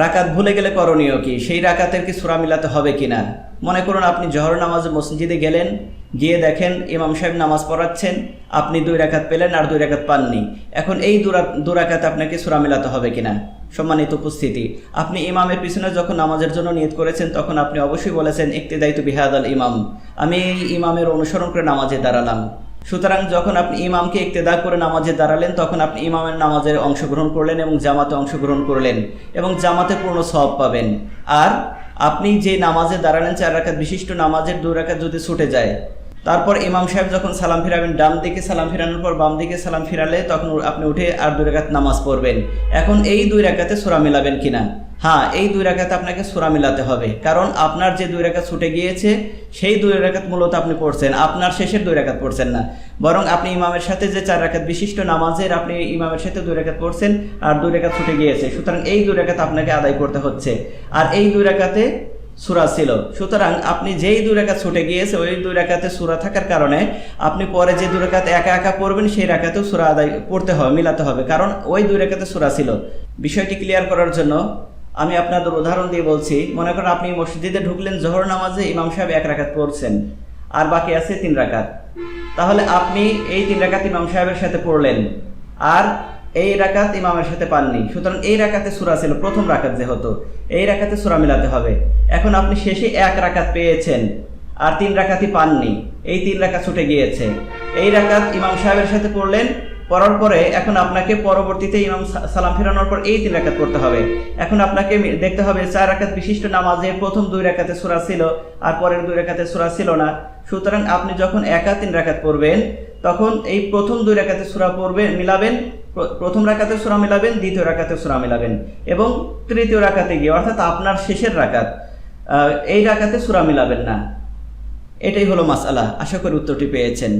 রাকাত ভুলে গেলে করণীয় কি? সেই রাকাতের কি সুরা মিলাতে হবে কিনা? মনে করুন আপনি জহর নামাজ মসজিদে গেলেন, গিয়ে দেখেন ইমাম সাহেব নামাজ পড়াচ্ছেন, আপনি দুই রাকাত পেলেন আর দুই রাকাত পাননি। এখন এই দুরা দুরাকাত আপনাকে সুরা মিলাতে হবে কিনা? সম্মানিত উপস্থিতি, আপনি ইমামের পিছনে যখন নামাজের জন্য নিয়ত করেছেন, তখন আপনি অবশ্যই বলেছেন একটি দায়িত্ব বিহাদ আল ইমাম। আমি এই ইমামের অনুসরণ করে নামাজে দাঁড়ালাম। সুতরাং যখন আপনি ইমামকে ইক্তেদা করে নামাজে দাঁড়ালেন, তখন আপনি ইমামের নামাজে অংশগ্রহণ করলেন এবং জামাতে অংশগ্রহণ করলেন এবং জামাতে পূর্ণ সব পাবেন। আর আপনি যে নামাজে দাঁড়ালেন, চার রাকাত বিশিষ্ট নামাজের দু রাকাত যদি ছুটে যায়, তারপর ইমাম সাহেব যখন সালাম ফিরাবেন, ডান দিকে সালাম ফিরানোর পর বাম দিকে সালাম ফিরালে তখন আপনি উঠে আর দুই রাকাত নামাজ পড়বেন। এখন এই দুই রাকাতে সুরা মিলাবেন কিনা? হ্যাঁ এই দুই রাকাতে আপনাকে সুরা মিলাতে হবে। কারণ আপনার যে দুই রাকাত ছুটে গিয়েছে, সেই দুই রাকাত মূলত আপনি পড়ছেন। আপনার শেষের দুই রাকাত পড়ছেন না। বরং আপনি ইমামের সাথে যে চার রাকাত বিশিষ্ট নামাজের আপনি ইমামের সাথে দুই রাকাত পড়ছেন, আর দুই রাকাত ছুটে গিয়েছে। সুতরাং এই দুই রাকাত আপনাকে আদায় করতে হচ্ছে। আর এই দুই রাকাতে সুরা ছিল। সুতরাং আপনি যেই দুই রেখা ছুটে গিয়েছে, ওই দুই রেখাতে সুরা থাকার কারণে আপনি পরে যে দুই রেখাতে একা একা পড়বেন, সেই রেখাতেও সুরা আদায় পড়তে হবে মিলাতে হবে। কারণ ওই দুই রেখাতে সুরা ছিল। বিষয়টি ক্লিয়ার করার জন্য আমি আপনাদের উদাহরণ দিয়ে বলছি, মনে করেন আপনি মসজিদে ঢুকলেন, জোহর নামাজে ইমাম সাহেব এক রাকাত পড়ছেন, আর বাকি আছে তিন রাকাত। তাহলে আপনি এই তিন রাকাত ইমাম সাহেবের সাথে পড়লেন, আর এই রাকাত ইমামের সাথে পাননি। সুতরাং এই রাকাতে সুরা ছিল প্রথম রাকাত যে হতো এই রাকাতে সুরা মিলাতে হবে। এখন আপনি শেষে এক রাকাত পেয়েছেন, আর তিন রাকাতই পাননি, এই তিন রাকাত ছুটে গিয়েছে। এই রাকাত ইমাম সাহেবের সাথে পড়লেন পড়ার পরে এখন আপনাকে পরবর্তীতে ইমাম সালাম ফেরানোর পর এই তিন রাকাত করতে হবে। এখন আপনাকে দেখতে হবে চার রাকাত বিশিষ্ট নামাজে প্রথম দুই রাকাতে সুরা ছিল আর পরের দুই রাকাতে সুরা ছিল না। সুতরাং আপনি যখন একা তিন রাকাত পড়বেন, তখন এই প্রথম দুই রাকাতে সুরা পড়বেন, মিলাবেন প্রথম রাকাতে সুরা মিলাবেন, দ্বিতীয় রাকাতে সুরা মিলাবেন এবং তৃতীয় রাকাতে গিয়ে, অর্থাৎ আপনার শেষের রাকাত এই রাকাতে সুরা মিলাবেন না। এটাই হলো মাসালা আশা করি উত্তরটি পেয়েছেন।